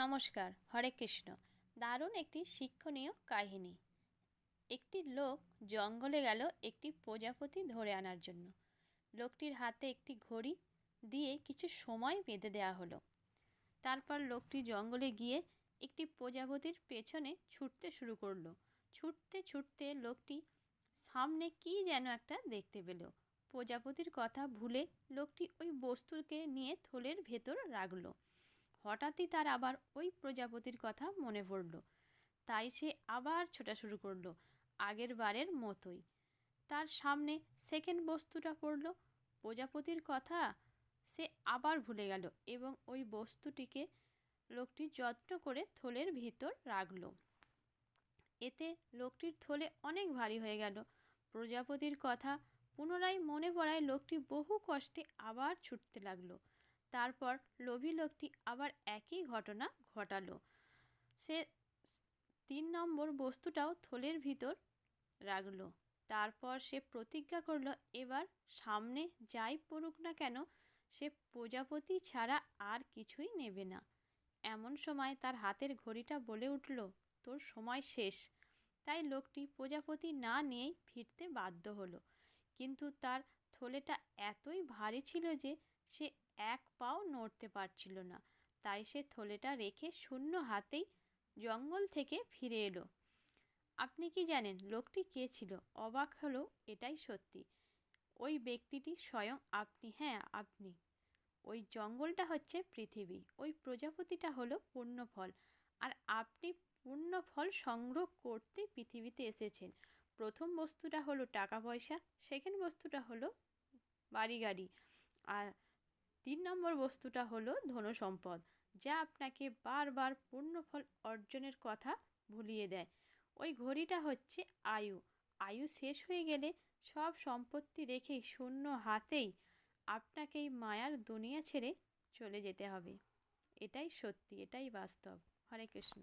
নমস্কার, হরে কৃষ্ণ। দারুণ একটি শিক্ষণীয় কাহিনী। একটি লোক জঙ্গলে গেল একটি প্রজাপতি ধরে আনার জন্য। লোকটির হাতে একটি ঘড়ি দিয়ে কিছু সময় বেঁধে দেওয়া হলো। তারপর লোকটি জঙ্গলে গিয়ে একটি প্রজাপতির পেছনে ছুটতে শুরু করল। ছুটতে ছুটতে লোকটি সামনে কী যেন একটা দেখতে পেল। প্রজাপতির কথা ভুলে লোকটি ওই বস্তুকে নিয়ে থলের ভেতর রাখল হঠাৎই তার আবার ওই প্রজাপতির কথা মনে পড়ল। তাই সে আবার ছোটা শুরু করল, আগের বারের মতোই। তার সামনে সেকেন্ড বস্তুটা পড়ল, প্রজাপতির কথা সে আবার ভুলে গেল এবং ওই বস্তুটিকে লোকটি যত্ন করে থলের ভিতর রাখল। এতে লোকটির থলে অনেক ভারী হয়ে গেল। প্রজাপতির কথা পুনরায় মনে পড়ায় লোকটি বহু কষ্টে আবার ছুটতে লাগল। তারপর লোভী লোকটি আবার একই ঘটনা ঘটালো। সে তিন নম্বর বস্তুটাও থলের ভিতর রাখল। তারপর সে প্রতিজ্ঞা করল, এবার সামনে যাই পড়ুক না কেন, সে প্রজাপতি ছাড়া আর কিছুই নেবে না। এমন সময় তার হাতের ঘড়িটা বলে উঠল, তোর সময় শেষ। তাই লোকটি প্রজাপতি না নিয়েই ফিরতে বাধ্য হলো। কিন্তু তার থলেটা এতই ভারী ছিল যে সে এক পাও নড়তে পারছিল না। তাই সে থলেটা রেখে শূন্য হাতেই জঙ্গল থেকে ফিরে এলো। আপনি কি জানেন, লোকটি কে ছিল? অবাক হলো এটাই সত্যি। ওই ব্যক্তিটি স্বয়ং আপনি। হ্যাঁ আপনি। ওই জঙ্গলটা হচ্ছে পৃথিবী। ওই প্রজাপতিটা হলো পূর্ণফল আর আপনি পূর্ণ ফল সংগ্রহ করতে পৃথিবীতে এসেছেন। প্রথম বস্তুটা হলো টাকা পয়সা, সেকেন্ড বস্তুটা হলো বাড়ি গাড়ি আর তিন নম্বর বস্তুটা হলো ধনসম্পদ, যা আপনাকে বারবার পূর্ণফল অর্জনের কথা ভুলিয়ে দেয়। ওই ঘড়িটা হচ্ছে আয়ু। আয়ু শেষ হয়ে গেলে সব সম্পত্তি রেখেই শূন্য হাতেই আপনাকে এই মায়ার দুনিয়া ছেড়ে চলে যেতে হবে। এটাই সত্যি, এটাই বাস্তব। হরে কৃষ্ণ।